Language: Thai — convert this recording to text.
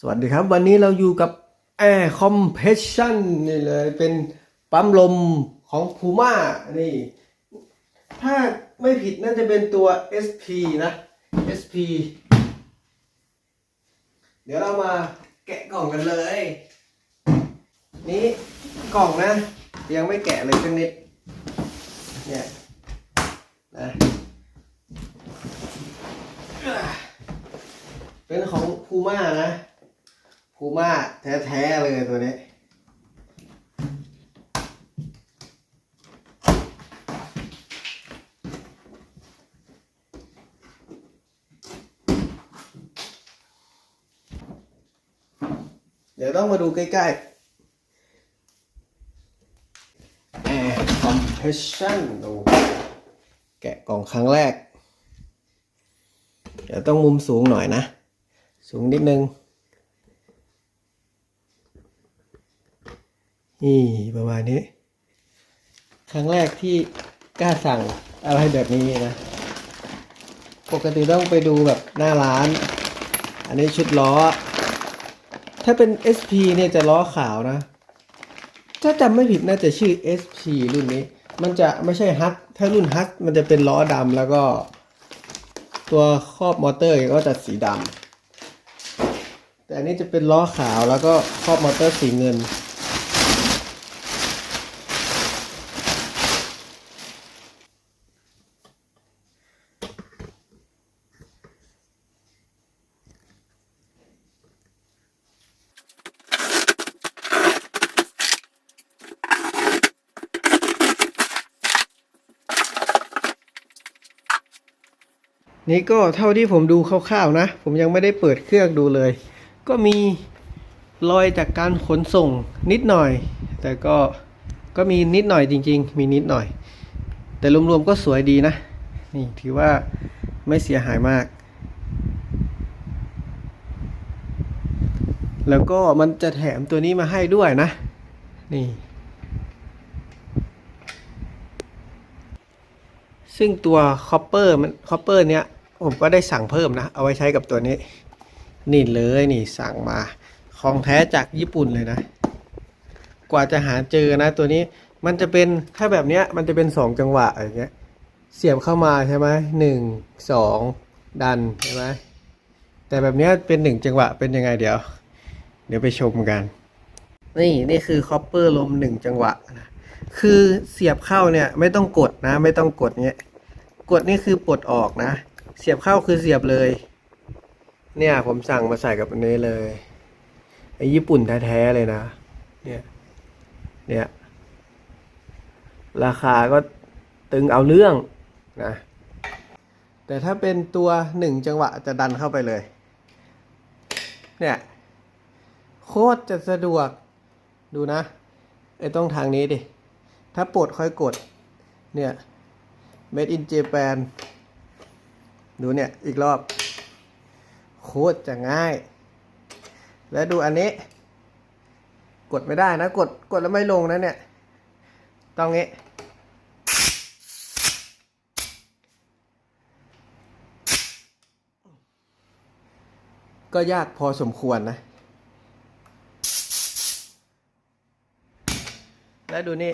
สวัสดีครับ วันนี้เราอยู่กับ Air Compression นี่เลยเป็นปั๊มลมของ Puma นี่ ถ้าไม่ผิดน่าจะเป็นตัว SP นะ SP เดี๋ยวเรามาแกะกล่องกันเลย นี่กล่องนะ ยังไม่แกะเลยสักนิด เนี่ยนะเป็นของพูม่านะ พูม่าแท้ๆเลยตัวนี้ เดี๋ยวต้องมาดูใกล้ๆ Air Compression ดูแกะกล่องครั้งแรก เดี๋ยวต้องมุมสูงหน่อยนะ สูงนิดนึง นี่ประมาณนี้ ครั้งแรกที่กล้าสั่งอะไรแบบนี้นะ ปกติต้องไปดูแบบหน้าร้าน อันนี้ชุดล้อ ถ้าเป็น SP เนี่ยจะล้อขาวนะ ถ้าจำไม่ผิดน่าจะชื่อ SP รุ่นนี้ มันจะไม่ใช่ฮัทถ้ารุ่นฮัทมันจะเป็นล้อดำแล้วก็ ตัวครอบมอเตอร์ก็จะสีดำแต่อันนี้จะเป็นล้อขาวแล้วก็ครอบมอเตอร์สีเงิน นี่ก็เท่าที่ผมดูคร่าวๆนะ ผมยังไม่ได้เปิดเครื่องดูเลย ก็มีรอยจากการขนส่งนิดหน่อย แต่ก็ก็มีนิดหน่อยจริง ๆ มีนิดหน่อย แต่รวมๆก็สวยดีนะ นี่ถือว่าไม่เสียหายมาก แล้วก็มันจะแถมตัวนี้มาให้ด้วยนะ นี่ซึ่งตัวคอปเปอร์มันคอปเปอร์เนี้ย ผมก็ได้สั่งเพิ่มนะ เอาไว้ใช้กับตัวนี้ นี่เลยนี่สั่งมาของแท้จากญี่ปุ่นเลยนะ กว่าจะหาเจอนะ ตัวนี้มันจะเป็นถ้าแบบเนี้ยมันจะเป็นสองจังหวะอย่างเงี้ย เสียบเข้ามาใช่ไหมหนึ่งสองดันใช่ไหมแต่แบบเนี้ยเป็นหนึ่งจังหวะเป็นยังไงเดี๋ยว เดี๋ยวไปชมกัน นี่นี่คือคอปเปอร์ลมหนึ่งจังหวะนะคือเสียบเข้าเนี่ยไม่ต้องกดนะ ไม่ต้องกดเนี้ยกดนี่คือปลดออกนะ เสียบเข้าคือเสียบเลย เนี่ยผมสั่งมาใส่กับอันนี้เลยไอ้ญี่ปุ่นแท้ๆเลยนะ เนี่ย เนี่ย ราคาก็ตึงเอาเรื่องนะ แต่ถ้าเป็นตัวหนึ่งจังหวะจะดันเข้าไปเลย เนี่ย โคตรจะสะดวก ดูนะ ไอ้ต้องทางนี้ดิ ถ้าปลดค่อยกด เนี่ย made in Japan ดูเนี่ย อีกรอบ โคตรจะง่าย แล้วดูอันนี้ กดไม่ได้นะ กดกดแล้วไม่ลงนะเนี่ย ต้องงี้ ก็ยากพอสมควรนะ แล้วดูนี่